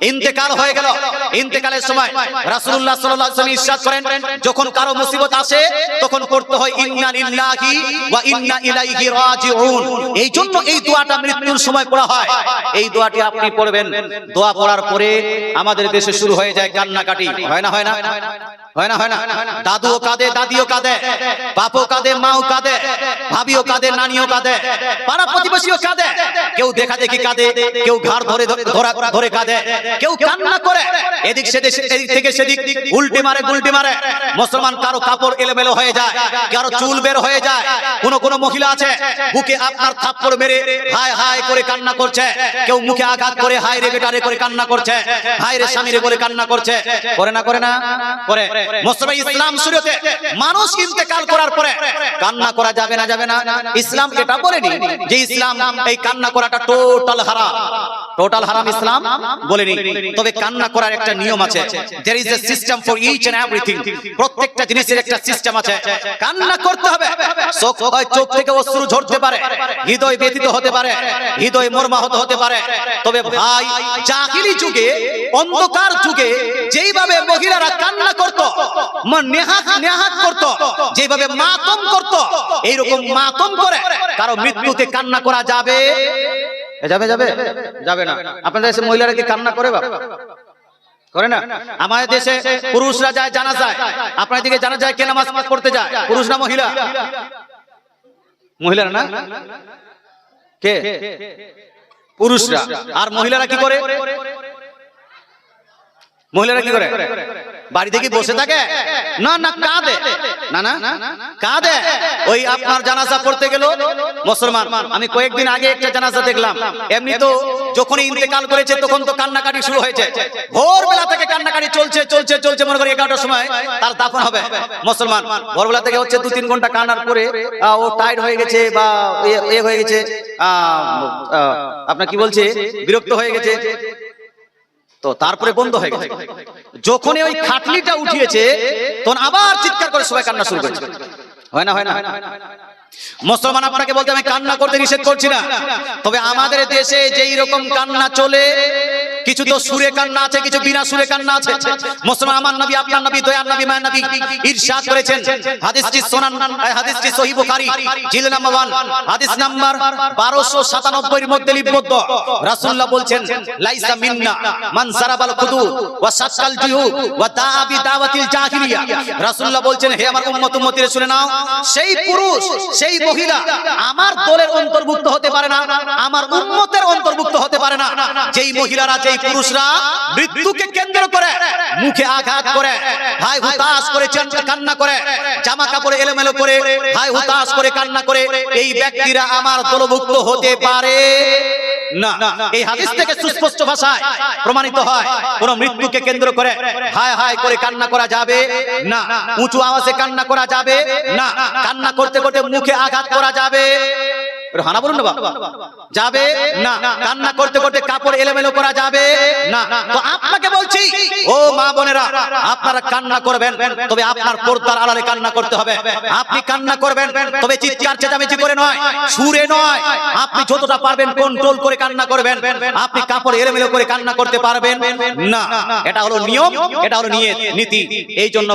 ইন্তেকাল হয়ে গেল। ইন্তেকালের সময় রাসূলুল্লাহ সাল্লাল্লাহু আলাইহি ইরশাদ করেন, যখন কারও মুসিবত আসে, তখন পড়তে হয়, ইন্না লিল্লাহি ওয়া ইন্না ইলাইহি রাজিউন। এই জন্য এই দোয়াটা মৃত্যুর সময় পড়া হয়। এই দোয়াটি আপনি পড়বেন। দোয়া পড়ার পরে আমাদের দেশে শুরু হয়ে যায় কান্নাকাটি। হয় না হয় না? হয় না হয় না? দাদুও কাঁদে, দাদিও কাঁদে, বাপও কাঁদে, মাও কাঁদে, ভাবিও কাঁদে, নানিও কাঁদে, পাড়া প্রতিবেশীও কাঁদে। কেউ দেখা দেখি কাঁদে, কেউ ঘাড় ধরে ধরে ধরা- ধরে কাঁদে। কেউ কান্না করে। এদিক সেদিক এদিক থেকে সেদিক উল্টে মারে, গুলটে মারে। মুসলমান কারও কাপড় এলোমেলো হয়ে যায়, কারও চুল বের হয়ে যায়। কোন কোন মহিলা আছে, বুকে আপনার থাপ্পড় মেরে হায় হায় করে কান্না করছে। কেউ মুখে আঘাত করে, হায় রে বেটারে করে কান্না করছে। হায় রে স্বামীরে করে কান্না করছে। করে না করে না, করে। মুসলমান ইসলাম শুরুতে মানুষ ইন্তেকাল করার পরে কান্না করা যাবে না যাবে না। ইসলাম এটা বলেনি যে ইসলাম এই কান্না করাটা টোটাল হারাম টোটাল হারাম ইসলাম? বলেনি। তবে কান্না করার একটা নিয়ম আছে। Is a system for each and everything প্রত্যেকটা জিনিসের একটা সিস্টেম আছে। কান্না করতে হবে। চোখ হয় চোখ থেকে অশ্রু ঝরতে পারে। হৃদয় ব্যথিত হতে পারে। হৃদয় মর্মাহত হতে পারে। তবে ভাই যুগে, অন্ধকার যুগে, যেইভাবে মহিলারা কান্না করত নেহাত নেহাত করত যেভাবে মাতম করত, এইরকম মাতম করে কারও মৃত্যুতে কান্না করা যাবে? যাবে যাবে? যাবে না। আপনাদের দেশে মহিলারা কি কান্না করে বাবা করে না? আমাদের দেশে পুরুষরা যায়, জানা যায়। আপনার দিকে জানা যায় কে নামাজ পড়তে যায়? পুরুষ না মহিলা? মহিলারা না? কে? পুরুষরা। আর মহিলারা কি করে? মহিলারা কি করে? বাড়িতে কি বসে থাকে? না না কাঁদে। না না কাঁদে। ওই আপনার জানাজা পড়তে গেল। মুসলমান আমি কয়েকদিন আগে একটা জানাজা দেখলাম। এমনি তো যখন ইন্তেকাল করেছে তখন তো কান্নাকাটি শুরু হয়েছে। ভোরবেলা থেকে কান্নাকাটি চলছে চলছে চলছে মনে করি এগারোটার সময়। তার দাফন হবে। মুসলমান ভোরবেলা থেকে হচ্ছে দু তিন ঘণ্টা কান্নার পরে ও টাইট হয়ে গেছে বা এ- হয়ে গেছে আহ, আহ, আপনার কি বলছে? বিরক্ত হয়ে গেছে। তো তারপরে বন্ধ হয়ে গেছে। যখনই ওই খাটলিটা উঠিয়েছে তখন আবার চিৎকার করে সবাই কান্না শুরু করেছে। হয় না হয় না। মুসলমান আপনাকে বলতে আমি কান্না করতে নিষেধ করছি না। তবে আমাদের দেশে যেই রকম কান্না চলে কিছু তো সুরে কান্না আছে, কিছু বিনা সুরে কান্না আছে। মুসলমান, আমার নবী, আপনার নবী, দয়ার নবী, মায়ের নবী ইরশাদ করেছেন। হাদিসটি সোনান হাদিসটি সহিহ বুখারী, জিল নাম্বার 1 হাদিস নাম্বার 1297 এর মধ্যে লিপিবদ্ধ। রাসূলুল্লাহ বলছেন, লাইসা মিন্না মান সারাবাল খুদুদ ওয়া সাক্কাল জুয়ুব ওয়া দাআ দাওয়াতিল জাহিলিয়া। রাসূলুল্লাহ বলছেন, হে আমার উম্মত, উম্মতিরা শুনে নাও, সেই পুরুষ, সেই মহিলা আমার দলের অন্তর্ভুক্ত হতে পারে না, আমার উম্মতের অন্তর্ভুক্ত হতে পারে না। যেই মহিলারা, যেই পুরুষরা মৃত্যুকে কেন্দ্র করে, মুখে আঘাত করে, ভাই হুতাশ করে কান্না করে, জামা কাপড়ে এলোমেলো করে, ভাই হুতাশ করে, কান্না করে, এই ব্যক্তিরা আমার দলভুক্ত হতে পারে? করে যাবে? না। উঁচু আওয়াজে কান্না করা যাবে? না। কান্না করতে করতে মুখে আঘাত করা যাবে? হানা বলুন না যাবে? না। কান্না করতে এলোমেলো করা যাবে? না। তো আপনাকে বলছি ও মা বোনেরা আপনারা কান্না করবেন তবে আপনার পর্দার আড়ালে কান্না করতে হবে। আপনি কান্না করবেন তবে চিৎকার চেঁচামেচি করে নয় সুরে নয়। আপনি যতটা পারবেন কন্ট্রোল করে কান্না করবেন। আপনি কাপড় এলোমেলো করে কান্না করতে পারবেন। না এটা হলো নিয়ম এটা হলো নিয়ত নীতি। এই জন্য